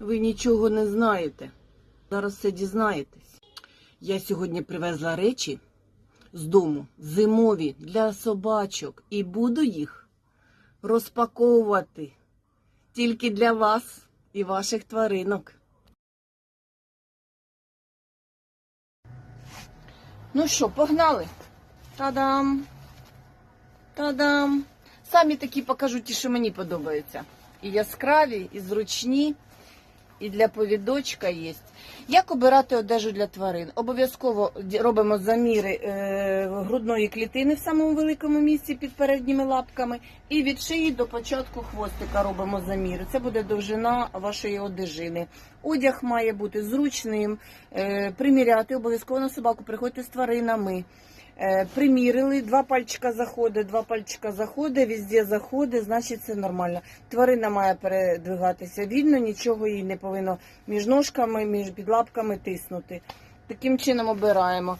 Ви нічого не знаєте. Зараз все дізнаєтесь. Я сьогодні привезла речі з дому зимові для собачок і буду їх розпаковувати тільки для вас і ваших тваринок. Ну що, погнали? Та-дам! Та-дам! Самі такі покажу ті, що мені подобаються. І яскраві, і зручні, і для повідочка є. Як обирати одежу для тварин? Обов'язково робимо заміри е, грудної клітини в самому великому місці під передніми лапками. І від шиї до початку хвостика робимо заміри. Це буде довжина вашої одежини. Одяг має бути зручним, е, приміряти обов'язково на собаку, приходьте з тваринами. Е, Примірили, два пальчика заходить, два пальчика заходить, везде заходить, значить це нормально. Тварина має передвигатися вільно, нічого їй не повинно між ножками, між підлапками тиснути. Таким чином обираємо.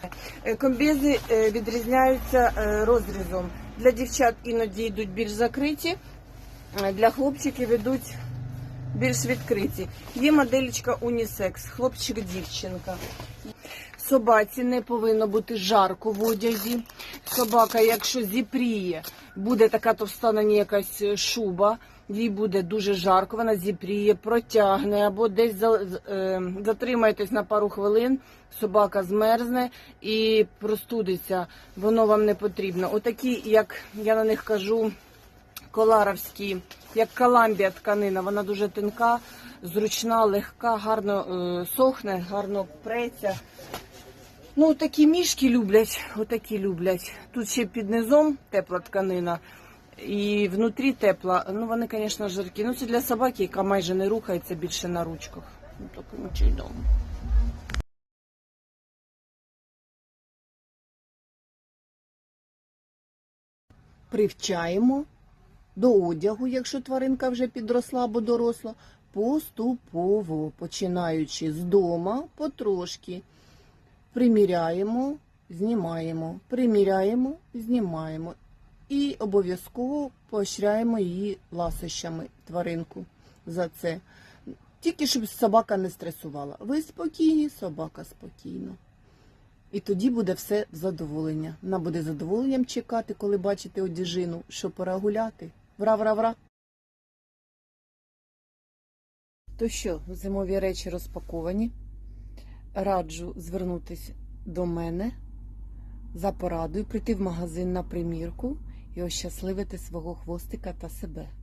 Комбізи е, відрізняються е, розрізом. Для дівчат іноді йдуть більш закриті, е, для хлопчиків йдуть більш відкриті. Є моделечка унісекс, хлопчик-дівчинка. Собаці не повинно бути жарко в одязі. Собака, якщо зіпріє, буде така товста на ній якась шуба, їй буде дуже жарко, вона зіпріє, протягне або десь е, затримаєтесь на пару хвилин, собака змерзне і простудиться. Воно вам не потрібно. Отакі, як я на них кажу, коларовські, як каламбія тканина, вона дуже тонка, зручна, легка, гарно е, сохне, гарно преться. Ну, такі мішки люблять, отакі люблять. Тут ще під низом тепла тканина і внутрі тепла. Ну, вони, звісно, жаркі. Ну, це для собаки, яка майже не рухається більше на ручках. Ну, таким чином. Привчаємо до одягу, якщо тваринка вже підросла або доросла, поступово, починаючи з дома, потрошки. Приміряємо, знімаємо, приміряємо, знімаємо. І обов'язково поощряємо її ласощами тваринку за це. Тільки щоб собака не стресувала. Ви спокійні, собака спокійна. І тоді буде все задоволення. Вона буде задоволенням чекати, коли бачите одіжину, що пора гуляти. Вра-вра-вра. То що, зимові речі розпаковані. Раджу звернутися до мене за порадою, прийти в магазин на примірку і ощасливити свого хвостика та себе.